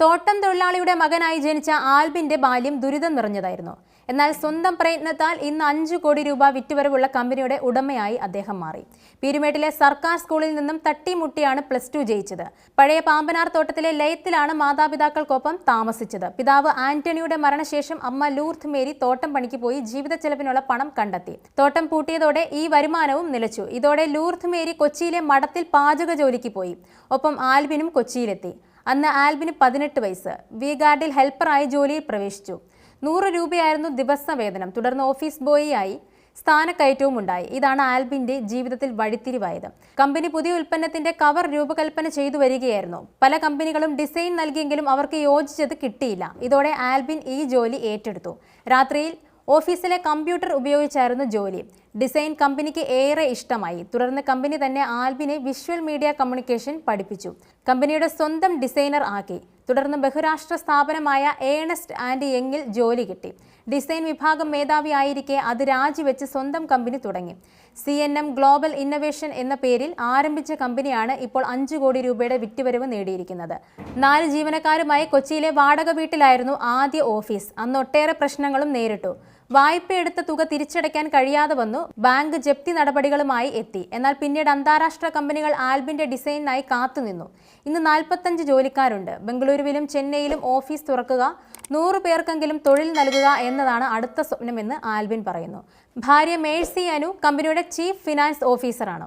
തോട്ടം തൊഴിലാളിയുടെ മകനായി ജനിച്ച ആൽബിന്റെ ബാല്യം ദുരിതം നിറഞ്ഞതായിരുന്നു. എന്നാൽ സ്വന്തം പ്രയത്നത്താൽ ഇന്ന് അഞ്ചു കോടി രൂപ വിറ്റുവരവുള്ള കമ്പനിയുടെ ഉടമയായി അദ്ദേഹം മാറി. പീരുമേട്ടിലെ സർക്കാർ സ്കൂളിൽ നിന്നും തട്ടിമുട്ടിയാണ് പ്ലസ് ടു ജയിച്ചത്. പഴയ പാമ്പനാർ തോട്ടത്തിലെ ലയത്തിലാണ് മാതാപിതാക്കൾക്കൊപ്പം താമസിച്ചത്. പിതാവ് ആന്റണിയുടെ മരണശേഷം അമ്മ ലൂർത്ത് മേരി തോട്ടം പണിക്ക് പോയി ജീവിത ചെലവിനുള്ള പണം കണ്ടെത്തി. തോട്ടം പൂട്ടിയതോടെ ഈ വരുമാനവും നിലച്ചു. ഇതോടെ ലൂർത്ത് മേരി കൊച്ചിയിലെ മഠത്തിൽ പാചക ജോലിക്ക് പോയി. ഒപ്പം ആൽബിനും കൊച്ചിയിലെത്തി. അന്ന് ആൽബിന് പതിനെട്ട് വയസ്സ്. വി ഗാർഡിൽ ഹെൽപ്പറായി ജോലിയിൽ പ്രവേശിച്ചു. നൂറ് രൂപയായിരുന്നു ദിവസ വേതനം തുടർന്ന് ഓഫീസ് ബോയിയായി സ്ഥാനക്കയറ്റവും ഉണ്ടായി ഇതാണ് ആൽബിന്റെ ജീവിതത്തിൽ വഴിത്തിരിവായത്. കമ്പനി പുതിയ ഉൽപ്പന്നത്തിന്റെ കവർ രൂപകൽപ്പന ചെയ്തു വരികയായിരുന്നു. പല കമ്പനികളും ഡിസൈൻ നൽകിയെങ്കിലും അവർക്ക് യോജിച്ചത് കിട്ടിയില്ല. ഇതോടെ ആൽബിൻ ഈ ജോലി ഏറ്റെടുത്തു. രാത്രിയിൽ ഓഫീസിലെ കമ്പ്യൂട്ടർ ഉപയോഗിച്ചായിരുന്നു ജോലി. ഡിസൈൻ കമ്പനിക്ക് ഏറെ ഇഷ്ടമായി. തുടർന്ന് കമ്പനി തന്നെ ആൽബിനെ വിഷ്വൽ മീഡിയ കമ്മ്യൂണിക്കേഷൻ പഠിപ്പിച്ചു. കമ്പനിയുടെ സ്വന്തം ഡിസൈനർ ആക്കി. തുടർന്ന് ബഹുരാഷ്ട്ര സ്ഥാപനമായ ഏണസ്റ്റ് ആൻഡ് യങ്ങിൽ ജോലി കിട്ടി. ഡിസൈൻ വിഭാഗം മേധാവി ആയിരിക്കെ അത് രാജിവെച്ച് സ്വന്തം കമ്പനി തുടങ്ങി. C N M global innovation എന്ന പേരിൽ ആരംഭിച്ച കമ്പനിയാണ് ഇപ്പോൾ അഞ്ചു കോടി രൂപയുടെ വിറ്റുവരവ് നേടിയിരിക്കുന്നത്. നാല് ജീവനക്കാരുമായി കൊച്ചിയിലെ വാടക വീട്ടിലായിരുന്നു ആദ്യ ഓഫീസ്. അന്ന് ഒട്ടേറെ പ്രശ്നങ്ങളും നേരിട്ടു. വായ്പയെടുത്ത തുക തിരിച്ചടയ്ക്കാൻ കഴിയാതെ വന്നു. ബാങ്ക് ജപ്തി നടപടികളുമായി എത്തി. എന്നാൽ പിന്നീട് അന്താരാഷ്ട്ര കമ്പനികൾ ആൽബിന്റെ ഡിസൈനിനായി കാത്തുനിന്നു. ഇന്ന് നാൽപ്പത്തഞ്ച് ജോലിക്കാരുണ്ട്. ബംഗളൂരുവിലും ചെന്നൈയിലും ഓഫീസ് തുറക്കുക നൂറ് പേർക്കെങ്കിലും തൊഴിൽ നൽകുക എന്നതാണ് അടുത്ത സ്വപ്നമെന്ന് ആൽവിൻ പറയുന്നു. ഭാര്യ മേഴ്സി അനു കമ്പനിയുടെ ചീഫ് ഫിനാൻസ് ഓഫീസറാണ്.